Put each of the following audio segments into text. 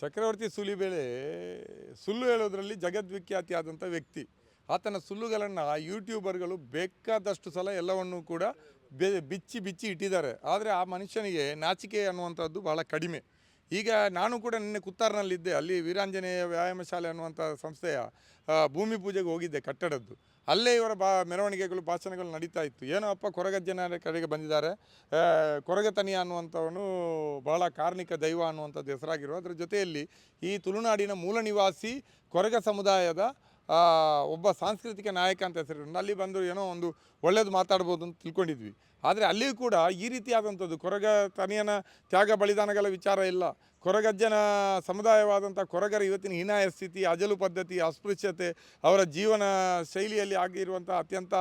ಚಕ್ರವರ್ತಿ ಸುಲಿಬೇಳೆ ಸುಳ್ಳು ಹೇಳೋದ್ರಲ್ಲಿ ಜಗದ್ವಿಖ್ಯಾತಿ ಆದಂಥ ವ್ಯಕ್ತಿ. ಆತನ ಸುಳ್ಳುಗಳನ್ನು ಯೂಟ್ಯೂಬರ್ಗಳು ಬೇಕಾದಷ್ಟು ಸಲ ಎಲ್ಲವನ್ನೂ ಕೂಡ ಬಿಚ್ಚಿ ಬಿಚ್ಚಿ ಇಟ್ಟಿದ್ದಾರೆ. ಆದರೆ ಆ ಮನುಷ್ಯನಿಗೆ ನಾಚಿಕೆ ಅನ್ನುವಂಥದ್ದು ಭಾಳ ಕಡಿಮೆ. ಈಗ ನಾನು ಕೂಡ ನಿನ್ನೆ ಕುತ್ತಾರ್ನಲ್ಲಿದ್ದೆ. ಅಲ್ಲಿ ವೀರಾಂಜನೇಯ ವ್ಯಾಯಾಮ ಶಾಲೆ ಅನ್ನುವಂಥ ಸಂಸ್ಥೆಯ ಭೂಮಿ ಪೂಜೆಗೆ ಹೋಗಿದ್ದೆ ಕಟ್ಟಡದ್ದು. ಅಲ್ಲೇ ಇವರ ಬಾ, ಮೆರವಣಿಗೆಗಳು, ಭಾಷಣಗಳು ನಡೀತಾ ಇತ್ತು. ಏನೋ ಅಪ್ಪ ಕೊರಗಜ್ಜನ ಕಡೆಗೆ ಬಂದಿದ್ದಾರೆ. ಕೊರಗತನಿ ಅನ್ನುವಂಥವನು ಬಹಳ ಕಾರ್ಣಿಕ ದೈವ ಅನ್ನುವಂಥದ್ದು ಹೆಸರಾಗಿರುವ, ಅದರ ಜೊತೆಯಲ್ಲಿ ಈ ತುಳುನಾಡಿನ ಮೂಲ ನಿವಾಸಿ ಕೊರಗ ಸಮುದಾಯದ ಒಬ್ಬ ಸಾಂಸ್ಕೃತಿಕ ನಾಯಕ ಅಂತ ಹೆಸರು ಅಲ್ಲಿ ಬಂದು ಏನೋ ಒಂದು ಒಳ್ಳೇದು ಮಾತಾಡ್ಬೋದು ಅಂತ ತಿಳ್ಕೊಂಡಿದ್ವಿ. ಆದರೆ ಅಲ್ಲಿಯೂ ಕೂಡ ಈ ರೀತಿಯಾದಂಥದ್ದು ಕೊರಗ ತನಿಯನ ತ್ಯಾಗ ಬಲಿದಾನಗಳ ವಿಚಾರ ಇಲ್ಲ. ಕೊರಗಜ್ಜನ ಸಮುದಾಯವಾದಂಥ ಕೊರಗರ ಇವತ್ತಿನ ಹೀನಾಯ ಸ್ಥಿತಿ, ಅಜಲು ಪದ್ಧತಿ, ಅಸ್ಪೃಶ್ಯತೆ, ಅವರ ಜೀವನ ಶೈಲಿಯಲ್ಲಿ ಆಗಿರುವಂಥ ಅತ್ಯಂತ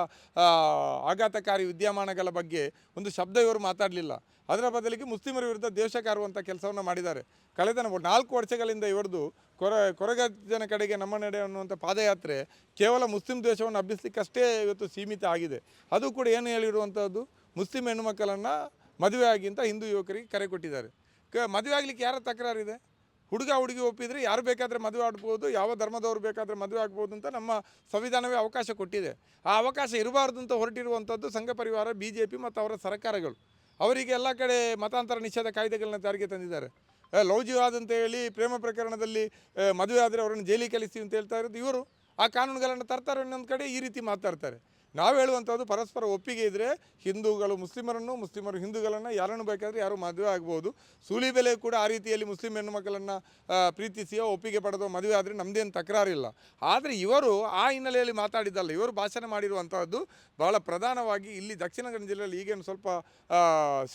ಆಘಾತಕಾರಿ ವಿದ್ಯಮಾನಗಳ ಬಗ್ಗೆ ಒಂದು ಶಬ್ದ ಇವರು ಮಾತಾಡಲಿಲ್ಲ. ಅದರ ಬದಲಿಗೆ ಮುಸ್ಲಿಮರ ವಿರುದ್ಧ ದೇಶ ಕಾರುವಂಥ ಕೆಲಸವನ್ನು ಮಾಡಿದ್ದಾರೆ. ಕಳೆದ ನಾಲ್ಕು ವರ್ಷಗಳಿಂದ ಇವರದು ಕೊರ, ಕೊರಗಜ್ಜನ ಕಡೆಗೆ ನಮ್ಮ ನಡೆ ಅನ್ನುವಂಥ ಪಾದಯಾತ್ರೆ ಕೇವಲ ಮುಸ್ಲಿಂ ದೇಶವನ್ನು ಹಬ್ಬಿಸಲಿಕ್ಕಷ್ಟೇ ಇವತ್ತು ಸೀಮಿತ ಆಗಿದೆ. ಅದು ಕೂಡ ಏನು ಹೇಳಿರುವಂಥದ್ದು? ಮುಸ್ಲಿಂ ಹೆಣ್ಣುಮಕ್ಕಳನ್ನು ಮದುವೆ ಆಗಿ ಅಂತ ಹಿಂದೂ ಯುವಕರಿಗೆ ಕರೆ ಕೊಟ್ಟಿದ್ದಾರೆ. ಕ ಮದುವೆ ಆಗಲಿಕ್ಕೆ ಯಾರ ತಕರಾರಿದೆ ಹುಡುಗ ಹುಡುಗಿ ಒಪ್ಪಿದ್ರೆ ಯಾರು ಬೇಕಾದರೆ ಮದುವೆ ಆಡ್ಬೋದು ಯಾವ ಧರ್ಮದವ್ರು ಬೇಕಾದರೆ ಮದುವೆ ಆಗ್ಬೋದು ಅಂತ ನಮ್ಮ ಸಂವಿಧಾನವೇ ಅವಕಾಶ ಕೊಟ್ಟಿದೆ. ಆ ಅವಕಾಶ ಇರಬಾರ್ದು ಅಂತ ಹೊರಟಿರುವಂಥದ್ದು ಸಂಘ ಪರಿವಾರ ಬಿ ಜೆ ಪಿ ಮತ್ತು ಅವರ ಸರ್ಕಾರಗಳು. ಅವರಿಗೆ ಎಲ್ಲ ಕಡೆ ಮತಾಂತರ ನಿಷೇಧ ಕಾಯ್ದೆಗಳನ್ನ ಜಾರಿಗೆ ತಂದಿದ್ದಾರೆ. ಲವ್ ಜಿಹಾದ್ ಅಂತ ಹೇಳಿ ಪ್ರೇಮ ಪ್ರಕರಣದಲ್ಲಿ ಮದುವೆ ಆದರೆ ಅವರನ್ನು ಜೈಲಿಗೆ ಕಲಿಸ್ತೀವಿ ಅಂತ ಹೇಳ್ತಾ ಇರೋದು ಇವರು. ಆ ಕಾನೂನುಗಳನ್ನು ತರ್ತಾರೆ ಇನ್ನೊಂದು ಕಡೆ ಈ ರೀತಿ ಮಾತಾಡ್ತಾರೆ. ನಾವು ಹೇಳುವಂಥದ್ದು ಪರಸ್ಪರ ಒಪ್ಪಿಗೆ ಇದ್ದರೆ ಹಿಂದೂಗಳು ಮುಸ್ಲಿಮರನ್ನು, ಮುಸ್ಲಿಮರು ಹಿಂದೂಗಳನ್ನು ಯಾರನ್ನು ಬೇಕಾದರೆ ಯಾರು ಮದುವೆ ಆಗ್ಬೋದು. ಸೂಲಿ ಬೆಲೆ ಕೂಡ ಆ ರೀತಿಯಲ್ಲಿ ಮುಸ್ಲಿಂ ಹೆಣ್ಣು ಮಕ್ಕಳನ್ನು ಪ್ರೀತಿಸಿಯೋ, ಒಪ್ಪಿಗೆ ಪಡೆದೋ ಮದುವೆ ಆದರೆ ನಮ್ಮದೇನು ತಕರಾರಿಲ್ಲ. ಆದರೆ ಇವರು ಆ ಹಿನ್ನೆಲೆಯಲ್ಲಿ ಮಾತಾಡಿದ್ದಲ್ಲ, ಇವರು ಭಾಷಣ ಮಾಡಿರುವಂಥದ್ದು ಬಹಳ ಪ್ರಧಾನವಾಗಿ ಇಲ್ಲಿ ದಕ್ಷಿಣ ಕನ್ನಡ ಜಿಲ್ಲೆಯಲ್ಲಿ ಈಗೇನು ಸ್ವಲ್ಪ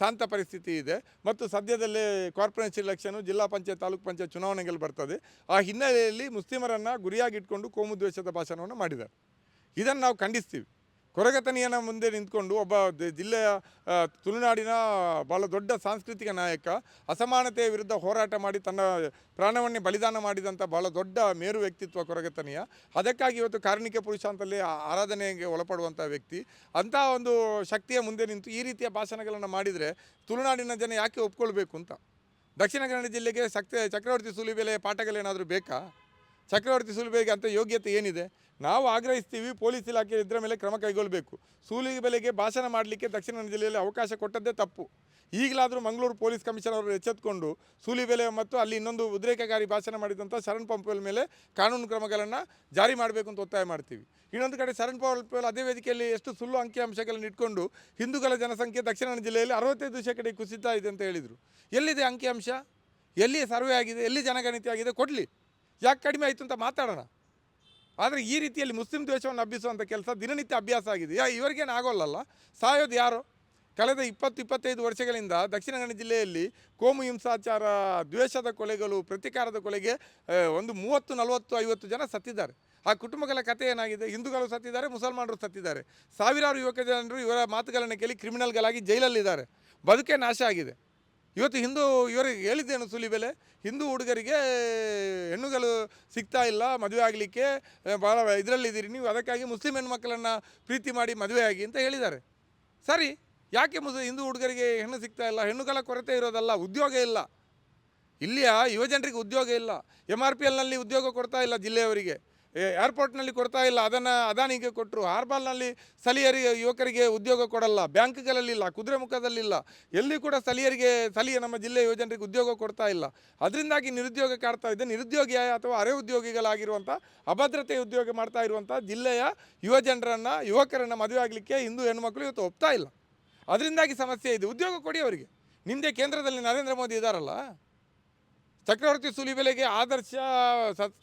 ಶಾಂತ ಪರಿಸ್ಥಿತಿ ಇದೆ. ಮತ್ತು ಸದ್ಯದಲ್ಲೇ ಕಾರ್ಪೊರೇಷನ್ ಎಲೆಕ್ಷನು ಜಿಲ್ಲಾ ಪಂಚಾಯತ್, ತಾಲೂಕು ಪಂಚಾಯತ್ ಚುನಾವಣೆಗಳು ಬರ್ತದೆ. ಆ ಹಿನ್ನೆಲೆಯಲ್ಲಿ ಮುಸ್ಲಿಮರನ್ನು ಗುರಿಯಾಗಿಟ್ಕೊಂಡು ಕೋಮುದ್ವೇಷದ ಭಾಷಣವನ್ನು ಮಾಡಿದ್ದಾರೆ. ಇದನ್ನು ನಾವು ಖಂಡಿಸ್ತೀವಿ. ಕೊರಗತನಿಯನ ಮುಂದೆ ನಿಂತ್ಕೊಂಡು ಒಬ್ಬ ಜಿಲ್ಲೆಯ ತುಳುನಾಡಿನ ಬಹಳ ದೊಡ್ಡ ಸಾಂಸ್ಕೃತಿಕ ನಾಯಕ ಅಸಮಾನತೆಯ ವಿರುದ್ಧ ಹೋರಾಟ ಮಾಡಿ ತನ್ನ ಪ್ರಾಣವನ್ನೇ ಬಲಿದಾನ ಮಾಡಿದಂಥ ಬಹಳ ದೊಡ್ಡ ಮೇರು ವ್ಯಕ್ತಿತ್ವ ಕೊರಗತನಿಯ. ಅದಕ್ಕಾಗಿ ಇವತ್ತು ಕಾರ್ಣಿಕ ಪುರುಷ ಅಂತಲ್ಲಿ ಆರಾಧನೆಗೆ ಒಳಪಡುವಂಥ ವ್ಯಕ್ತಿ. ಅಂತಹ ಒಂದು ಶಕ್ತಿಯ ಮುಂದೆ ನಿಂತು ಈ ರೀತಿಯ ಭಾಷಣಗಳನ್ನು ಮಾಡಿದರೆ ತುಳುನಾಡಿನ ಜನ ಯಾಕೆ ಒಪ್ಕೊಳ್ಬೇಕು ಅಂತ? ದಕ್ಷಿಣ ಕನ್ನಡ ಜಿಲ್ಲೆಗೆ ಶಕ್ತಿ ಚಕ್ರವರ್ತಿ ಸೂಲಿಬೆಲೆ ಪಾಠಗಳೇನಾದರೂ ಬೇಕಾ? ಚಕ್ರವರ್ತಿ ಸುಲಿಬೆಗೆ ಅಂತ ಯೋಗ್ಯತೆ ಏನಿದೆ? ನಾವು ಆಗ್ರಹಿಸ್ತೀವಿ, ಪೊಲೀಸ್ ಇಲಾಖೆ ಇದರ ಮೇಲೆ ಕ್ರಮ ಕೈಗೊಳ್ಳಬೇಕು ಸೂಲಿಬೆಲೆಗೆ ಭಾಷಣ ಮಾಡಲಿಕ್ಕೆ ದಕ್ಷಿಣ ಕನ್ನಡ ಜಿಲ್ಲೆಯಲ್ಲಿ ಅವಕಾಶ ಕೊಟ್ಟದ್ದೇ ತಪ್ಪು. ಈಗಲಾದರೂ ಮಂಗಳೂರು ಪೊಲೀಸ್ ಕಮಿಷನರ್ ಅವರು ಎಚ್ಚೆತ್ತುಕೊಂಡು ಸೂಲಿಬೆಲೆ ಮತ್ತು ಅಲ್ಲಿ ಇನ್ನೊಂದು ಉದ್ರೇಕಕಾರಿ ಭಾಷಣ ಮಾಡಿದಂಥ ಶರಣ್ ಪಂಪಲ್ ಮೇಲೆ ಕಾನೂನು ಕ್ರಮಗಳನ್ನು ಜಾರಿ ಮಾಡಬೇಕು ಅಂತ ಒತ್ತಾಯ ಮಾಡ್ತೀವಿ. ಇನ್ನೊಂದು ಕಡೆ ಶರಣ್ ಪಂಪಲ್ ಅದೇ ವೇದಿಕೆಯಲ್ಲಿ ಎಷ್ಟು ಸುಳ್ಳು ಅಂಕಿಅಂಶಗಳನ್ನು ಇಟ್ಕೊಂಡು ಹಿಂದೂಗಳ ಜನಸಂಖ್ಯೆ ದಕ್ಷಿಣ ಕನ್ನಡ ಜಿಲ್ಲೆಯಲ್ಲಿ ಅರವತ್ತೈದು ಶೇಕಡ ಕುಸಿತ ಇದೆ ಅಂತ ಹೇಳಿದರು. ಎಲ್ಲಿದೆ ಅಂಕಿಅಂಶ? ಎಲ್ಲಿ ಸರ್ವೆ ಆಗಿದೆ, ಎಲ್ಲಿ ಜನಗಣತಿ ಆಗಿದೆ ಕೊಡಲಿ. ಯಾಕೆ ಕಡಿಮೆ ಆಯಿತು ಅಂತ ಮಾತಾಡೋಣ? ಆದರೆ ಈ ರೀತಿಯಲ್ಲಿ ಮುಸ್ಲಿಂ ದ್ವೇಷವನ್ನು ಹಬ್ಬಿಸುವಂಥ ಕೆಲಸ ದಿನನಿತ್ಯ ಅಭ್ಯಾಸ ಆಗಿದೆ. ಯಾ, ಇವರಿಗೇನು ಆಗೋಲ್ಲಲ್ಲ? ಸಾಯೋದು ಯಾರು? ಕಳೆದ ಇಪ್ಪತ್ತು, ಇಪ್ಪತ್ತೈದು ವರ್ಷಗಳಿಂದ ದಕ್ಷಿಣ ಕನ್ನಡ ಜಿಲ್ಲೆಯಲ್ಲಿ ಕೋಮು ಹಿಂಸಾಚಾರ, ದ್ವೇಷದ ಕೊಲೆಗಳು, ಪ್ರತಿಕಾರದ ಕೊಲೆಗೆ ಒಂದು ಮೂವತ್ತು, ನಲವತ್ತು, ಐವತ್ತು ಜನ ಸತ್ತಿದ್ದಾರೆ. ಆ ಕುಟುಂಬಗಳ ಕಥೆ ಏನಾಗಿದೆ? ಹಿಂದೂಗಳು ಸತ್ತಿದ್ದಾರೆ, ಮುಸಲ್ಮಾನರು ಸತ್ತಿದ್ದಾರೆ. ಸಾವಿರಾರು ಯುವಕ ಜನರು ಇವರ ಮಾತುಗಳನ್ನು ಕೇಳಿ ಕ್ರಿಮಿನಲ್ಗಳಾಗಿ ಜೈಲಲ್ಲಿದ್ದಾರೆ. ಬದುಕೇ ನಾಶ ಆಗಿದೆ. ಇವತ್ತು ಹಿಂದೂ, ಇವರಿಗೆ ಹೇಳಿದ್ದೇನು ಸುಲಿಬೆಲೆ ಹಿಂದೂ ಹುಡುಗರಿಗೆ ಹೆಣ್ಣುಗಳು ಸಿಗ್ತಾ ಇಲ್ಲ, ಮದುವೆ ಆಗಲಿಕ್ಕೆ ಭಾಳ ಇದರಲ್ಲಿದ್ದೀರಿ ನೀವು, ಅದಕ್ಕಾಗಿ ಮುಸ್ಲಿಂ ಹೆಣ್ಮಕ್ಳನ್ನು ಪ್ರೀತಿ ಮಾಡಿ ಮದುವೆ ಆಗಿ ಅಂತ ಹೇಳಿದ್ದಾರೆ. ಸರಿ, ಯಾಕೆ ಮುಸ್, ಹಿಂದೂ ಹುಡುಗರಿಗೆ ಹೆಣ್ಣು ಸಿಗ್ತಾ ಇಲ್ಲ? ಹೆಣ್ಣುಗಳ ಕೊರತೆ ಇರೋದಲ್ಲ, ಉದ್ಯೋಗ ಇಲ್ಲ. ಇಲ್ಲಿಯ ಯುವಜನರಿಗೆ ಉದ್ಯೋಗ ಇಲ್ಲ. ಎಂ ಆರ್ ಪಿ ಎಲ್ನಲ್ಲಿ ಉದ್ಯೋಗ ಕೊಡ್ತಾ ಇಲ್ಲ ಜಿಲ್ಲೆಯವರಿಗೆ. ಏರ್ಪೋರ್ಟ್ನಲ್ಲಿ ಕೊಡ್ತಾ ಇಲ್ಲ. ಅದನ್ನು ಅದಾನಿಗೆ ಕೊಟ್ಟರು ಹಾರ್ಬಾಲ್ನಲ್ಲಿ ಸ್ಥಳೀಯರಿಗೆ ಯುವಕರಿಗೆ ಉದ್ಯೋಗ ಕೊಡಲ್ಲ. ಬ್ಯಾಂಕ್ಗಳಲ್ಲಿಲ್ಲ ಕುದುರೆಮುಖದಲ್ಲಿಲ್ಲ ಎಲ್ಲಿ ಕೂಡ ಸ್ಥಳೀಯರಿಗೆ, ಸ್ಥಳೀಯ ನಮ್ಮ ಜಿಲ್ಲೆಯ ಯುವಜನರಿಗೆ ಉದ್ಯೋಗ ಕೊಡ್ತಾ ಇಲ್ಲ. ಅದರಿಂದಾಗಿ ನಿರುದ್ಯೋಗ ಕಾಡ್ತಾ ಇದೆ. ನಿರುದ್ಯೋಗಿ ಅಥವಾ ಅರೆ ಉದ್ಯೋಗಿಗಳಾಗಿರುವಂಥ ಅಭದ್ರತೆ ಉದ್ಯೋಗ ಮಾಡ್ತಾ ಇರುವಂಥ ಜಿಲ್ಲೆಯ ಯುವಜನರನ್ನು, ಯುವಕರನ್ನು ಮದುವೆ ಆಗಲಿಕ್ಕೆ ಹಿಂದೂ ಹೆಣ್ಮಕ್ಳು ಇವತ್ತು ಒಪ್ತಾ ಇಲ್ಲ. ಅದರಿಂದಾಗಿ ಸಮಸ್ಯೆ ಇದೆ. ಉದ್ಯೋಗ ಕೊಡಿ ಅವರಿಗೆ. ನಿಮ್ಮದೇ ಕೇಂದ್ರದಲ್ಲಿ ನರೇಂದ್ರ ಮೋದಿ ಇದ್ದಾರಲ್ಲ ಚಕ್ರವರ್ತಿ ಸುಲಿಬೆಲೆಗೆ ಆದರ್ಶ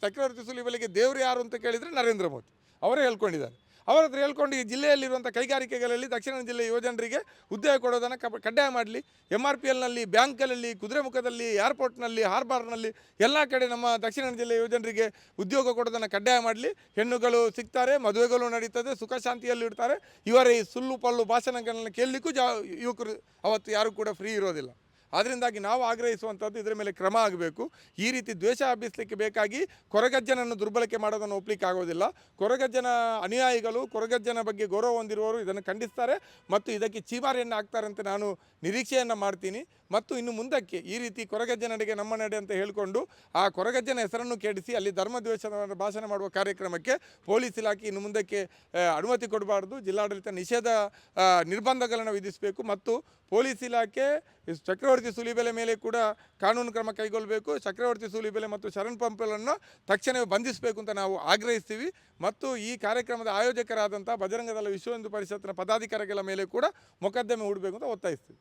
ಚಕ್ರವರ್ತಿ ಸುಲಿಬೆಲೆಗೆ ದೇವರು ಯಾರು ಅಂತ ಕೇಳಿದರೆ ನರೇಂದ್ರ ಮೋದಿ. ಅವರೇ ಹೇಳ್ಕೊಂಡಿದ್ದಾರೆ. ಅವರ ಹತ್ರ ಹೇಳ್ಕೊಂಡು ಈ ಜಿಲ್ಲೆಯಲ್ಲಿರುವಂಥ ಕೈಗಾರಿಕೆಗಳಲ್ಲಿ ದಕ್ಷಿಣ ಜಿಲ್ಲೆಯ ಯುವಜನರಿಗೆ ಉದ್ಯೋಗ ಕೊಡೋದನ್ನು ಕಡ್ಡಾಯ ಮಾಡಲಿ. ಎಂ ಆರ್ ಪಿ ಎಲ್ನಲ್ಲಿ ಬ್ಯಾಂಕ್ಗಳಲ್ಲಿ ಕುದುರೆಮುಖದಲ್ಲಿ ಏರ್ಪೋರ್ಟ್ನಲ್ಲಿ ಹಾರ್ಬಾರ್ನಲ್ಲಿ ಎಲ್ಲ ಕಡೆ ನಮ್ಮ ದಕ್ಷಿಣ ಜಿಲ್ಲೆಯ ಯುವಜನರಿಗೆ ಉದ್ಯೋಗ ಕೊಡೋದನ್ನು ಕಡ್ಡಾಯ ಮಾಡಲಿ. ಹೆಣ್ಣುಗಳು ಸಿಗ್ತಾರೆ, ಮದುವೆಗಳು ನಡೀತದೆ, ಸುಖ ಶಾಂತಿಯಲ್ಲಿ ಇಡ್ತಾರೆ ಇವರ ಈ ಸುಳ್ಳು ಪಲ್ಲು ಭಾಷಣಗಳನ್ನು ಕೇಳಲಿಕ್ಕೂ ಜಾ, ಯುವಕರು ಅವತ್ತು ಯಾರು ಕೂಡ ಫ್ರೀ ಇರೋದಿಲ್ಲ. ಅದರಿಂದಾಗಿ ನಾವು ಆಗ್ರಹಿಸುವಂಥದ್ದು ಇದರ ಮೇಲೆ ಕ್ರಮ ಆಗಬೇಕು. ಈ ರೀತಿ ದ್ವೇಷ ಹಬ್ಬಿಸಲಿಕ್ಕೆ ಬೇಕಾಗಿ ಕೊರಗಜ್ಜನನ್ನು ದುರ್ಬಳಕೆ ಮಾಡೋದನ್ನು ಒಪ್ಪಲಿಕ್ಕೆ ಆಗೋದಿಲ್ಲ. ಕೊರಗಜ್ಜನ ಅನುಯಾಯಿಗಳು, ಕೊರಗಜ್ಜನ ಬಗ್ಗೆ ಗೌರವ ಹೊಂದಿರುವವರು ಇದನ್ನು ಖಂಡಿಸ್ತಾರೆ. ಮತ್ತು ಇದಕ್ಕೆ ಚೀಮಾರಿಯನ್ನು ಹಾಕ್ತಾರೆ ಅಂತ ನಾನು ನಿರೀಕ್ಷೆಯನ್ನು ಮಾಡ್ತೀನಿ. ಮತ್ತು ಇನ್ನು ಮುಂದಕ್ಕೆ ಈ ರೀತಿ ಕೊರಗಜ್ಜನಡೆಗೆ ನಮ್ಮ ನಡೆ ಅಂತ ಹೇಳಿಕೊಂಡು ಆ ಕೊರಗಜ್ಜನ ಹೆಸರನ್ನು ಕೆಡಿಸಿ ಅಲ್ಲಿ ಧರ್ಮದ್ವೇಷದ ಭಾಷಣ ಮಾಡುವ ಕಾರ್ಯಕ್ರಮಕ್ಕೆ ಪೊಲೀಸ್ ಇಲಾಖೆ ಇನ್ನು ಮುಂದಕ್ಕೆ ಅನುಮತಿ ಕೊಡಬಾರ್ದು. ಜಿಲ್ಲಾಡಳಿತ ನಿಷೇಧ ನಿರ್ಬಂಧಗಳನ್ನು ವಿಧಿಸಬೇಕು. ಮತ್ತು ಪೊಲೀಸ್ ಇಲಾಖೆ ಚಕ್ರವರ್ತಿ ಸುಲಿಬೆಲೆ ಮೇಲೆ ಕೂಡ ಕಾನೂನು ಕ್ರಮ ಕೈಗೊಳ್ಳಬೇಕು. ಚಕ್ರವರ್ತಿ ಸುಲಿಬೆಲೆ ಮತ್ತು ಶರಣ್ ಪಂಪಲನ್ನು ತಕ್ಷಣವೇ ಬಂಧಿಸಬೇಕು ಅಂತ ನಾವು ಆಗ್ರಹಿಸ್ತೀವಿ. ಮತ್ತು ಈ ಕಾರ್ಯಕ್ರಮದ ಆಯೋಜಕರಾದಂಥ ಬಜರಂಗದಲ್ಲ ವಿಶ್ವ ಹಿಂದೂ ಪರಿಷತ್ನ ಪದಾಧಿಕಾರಿಗಳ ಮೇಲೆ ಕೂಡ ಮೊಕದ್ದಮೆ ಹೂಡಬೇಕು ಅಂತ ಒತ್ತಾಯಿಸ್ತೀವಿ.